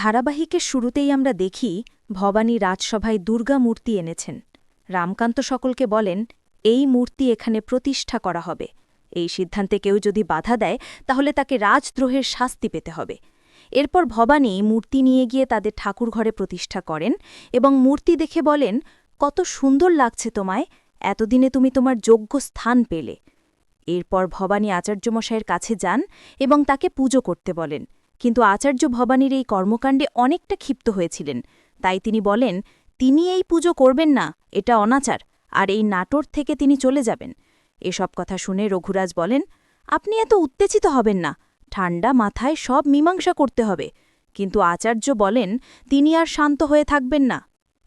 ধারাবাহিকের শুরুতেই আমরা দেখি ভবানী রাজসভায় দুর্গা মূর্তি এনেছেন। রামকান্ত সকলকে বলেন, এই মূর্তি এখানে প্রতিষ্ঠা করা হবে। এই সিদ্ধান্তে কেউ যদি বাধা দেয়, তাহলে তাকে রাজদ্রোহের শাস্তি পেতে হবে। এরপর ভবানী মূর্তি নিয়ে গিয়ে তাদের ঠাকুরঘরে প্রতিষ্ঠা করেন এবং মূর্তি দেখে বলেন, কত সুন্দর লাগছে তোমায়, এতদিনে তুমি তোমার যোগ্য স্থান পেলে। এরপর ভবানী আচার্যমশায়ের কাছে যান এবং তাকে পুজো করতে বলেন। কিন্তু আচার্য ভবানীর এই কর্মকাণ্ডে অনেকটা ক্ষিপ্ত হয়েছিলেন। তাই তিনি বলেন, তিনি এই পুজো করবেন না, এটা অনাচার, আর এই নাটোর থেকে তিনি চলে যাবেন। এসব কথা শুনে রঘুরাজ বলেন, আপনি এত উত্তেজিত হবেন না ঠান্ডা মাথায় সব মীমাংসা করতে হবে। কিন্তু আচার্য বলেন, তিনি আর শান্ত হয়ে থাকবেন না।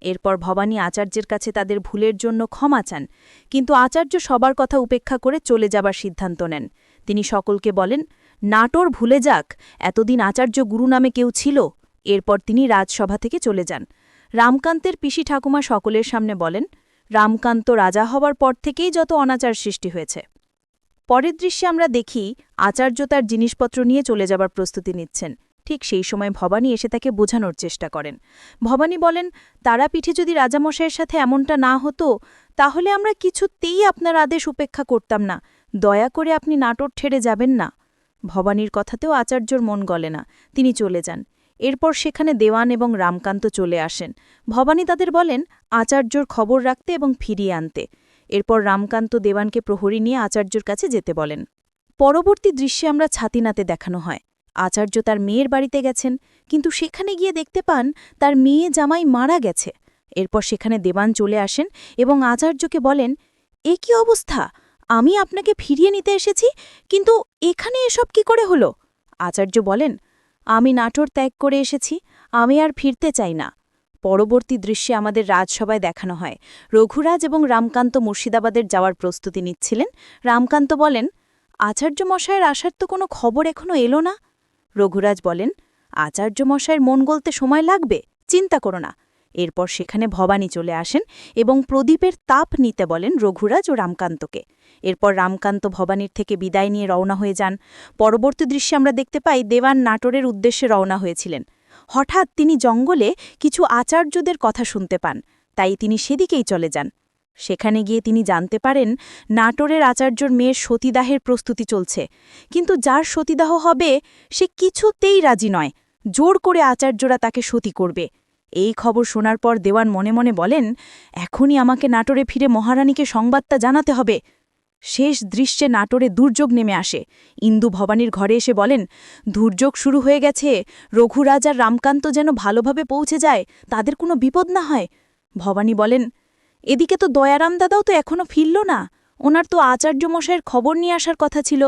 এরপর ভবানী আচার্যের কাছে তাদের ভুলের জন্য ক্ষমা চান, কিন্তু আচার্য সবার কথা উপেক্ষা করে চলে যাবার সিদ্ধান্ত নেন। তিনি সকলকে বলেন, নাটোর ভুলে যাক, এতদিন আচার্য গুরু নামে কেউ ছিল। এরপর তিনি রাজসভা থেকে চলে যান। রামকান্তের পিসি ঠাকুমা সকলের সামনে বলেন, রামকান্ত রাজা হওয়ার পর থেকেই যত অনাচার সৃষ্টি হয়েছে। পরের দৃশ্যে আমরা দেখি, আচার্য তার জিনিসপত্র নিয়ে চলে যাবার প্রস্তুতি নিচ্ছেন। ঠিক সেই সময় ভবানী এসে তাকে বোঝানোর চেষ্টা করেন। ভবানী বলেন, তারাপীঠে যদি রাজামশাইয়ের সাথে এমনটা না হতো, তাহলে আমরা কিছুতেই আপনার আদেশ উপেক্ষা করতাম না। দয়া করে আপনি নাটোর ছেড়ে যাবেন না। ভবানীর কথাতেও আচার্যর মন গলে না। তিনি চলে যান। এরপর সেখানে দেওয়ান এবং রামকান্ত চলে আসেন। ভবানী তাদের বলেন, আচার্যর খবর রাখতে এবং ফিরিয়ে আনতে। এরপর রামকান্ত দেওয়ানকে প্রহরী নিয়ে আচার্যর কাছে যেতে বলেন। পরবর্তী দৃশ্যে আমরা ছাতিনাতে দেখানো হয়। আচার্য তার মেয়ের বাড়িতে গেছেন, কিন্তু সেখানে গিয়ে দেখতে পান, তার মেয়ে জামাই মারা গেছে। এরপর সেখানে দেবান চলে আসেন এবং আচার্যকে বলেন, এ কি অবস্থা? আমি আপনাকে ফিরিয়ে নিতে এসেছি, কিন্তু এখানে এসব কি করে হলো? আচার্য বলেন, আমি নাটোর ত্যাগ করে এসেছি, আমি আর ফিরতে চাই না। পরবর্তী দৃশ্যে আমাদের রাজসভায় দেখানো হয়। রঘুরাজ এবং রামকান্ত মুর্শিদাবাদের যাওয়ার প্রস্তুতি নিচ্ছিলেন। রামকান্ত বলেন, আচার্য মশায়ের আসার তো কোনো খবর এখনও এলো না। রঘুরাজ বলেন, আচার্য মশায়ের মন গলতে সময় লাগবে, চিন্তা করো না। এরপর সেখানে ভবানী চলে আসেন এবং প্রদীপের তাপ নিতে বলেন রঘুরাজ ও রামকান্তকে। এরপর রামকান্ত ভবানীর থেকে বিদায় নিয়ে রওনা হয়ে যান। পরবর্তী দৃশ্যে আমরা দেখতে পাই দেওয়ান নাটোরের উদ্দেশ্যে রওনা হয়েছিলেন। হঠাৎ তিনি জঙ্গলে কিছু আচার্যদের কথা শুনতে পান, তাই তিনি সেদিকেই চলে যান। সেখানে গিয়ে তিনি জানতে পারেন, নাটোরের আচার্যর মেয়ের সতীদাহের প্রস্তুতি চলছে। কিন্তু যার সতীদাহ হবে, সে কিছুতেই রাজি নয়। জোর করে আচার্যরা তাকে সতী করবে। এই খবর শোনার পর দেওয়ান মনে মনে বলেন, এখনই আমাকে নাটোরে ফিরে মহারানীকে সংবাদটা জানাতে হবে। শেষ দৃশ্যে নাটোরে দুর্যোগ নেমে আসে। ইন্দু ভবানীর ঘরে এসে বলেন, দুর্যোগ শুরু হয়ে গেছে। রঘুরাজ আর রামকান্ত যেন ভালোভাবে পৌঁছে যায়, তাদের কোনো বিপদ না হয়। ভবানী বলেন, এদিকে তো দয়ারাম দাদাও তো এখনও ফিরল না। ওনার তো আচার্যমশাইয়ের খবর নিয়ে আসার কথা ছিল।